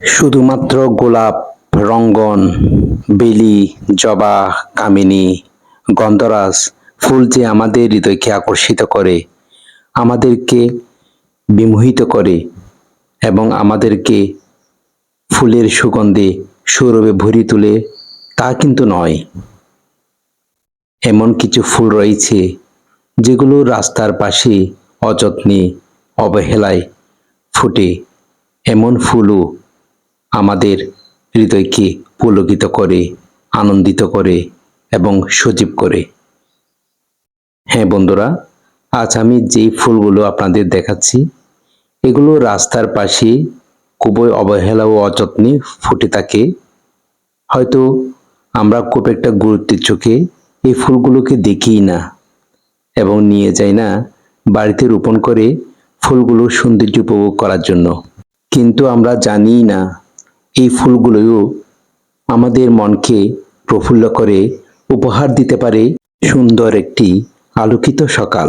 শুধুমাত্র গোলাপ, রঙ্গন, বেলি, জবা, কামিনী, গন্ধরাজ ফুল যে আমাদের হৃদয়কে আকর্ষিত করে, আমাদেরকে বিমোহিত করে এবং আমাদেরকে ফুলের সুগন্ধে সৌরভে ভরি তোলে, তা কিন্তু নয়। এমন কিছু ফুল রয়েছে যেগুলো রাস্তার পাশে অযত্নে, অবহেলায় ফুটে। এমন ফুলও আমাদের হৃদয়কে পুলকিত করে, আনন্দিত করে এবং সজীব করে। হ্যাঁ বন্ধুরা, আজ আমি যেই ফুলগুলো আপনাদের দেখাচ্ছি, এগুলো রাস্তার পাশে খুবই অবহেলা ও অযত্নে ফুটে থাকে। হয়তো আমরা খুব একটা গুরুত্বের চোখে এই ফুলগুলোকে দেখি না এবং নিয়ে যাই না বাড়িতে রোপণ করে ফুলগুলোর সৌন্দর্য উপভোগ করার জন্য। কিন্তু আমরা জানি না এই ফুলগুলোও আমাদের মনকে প্রফুল্ল করে উপহার দিতে পারে সুন্দর একটি আলোকিত সকাল।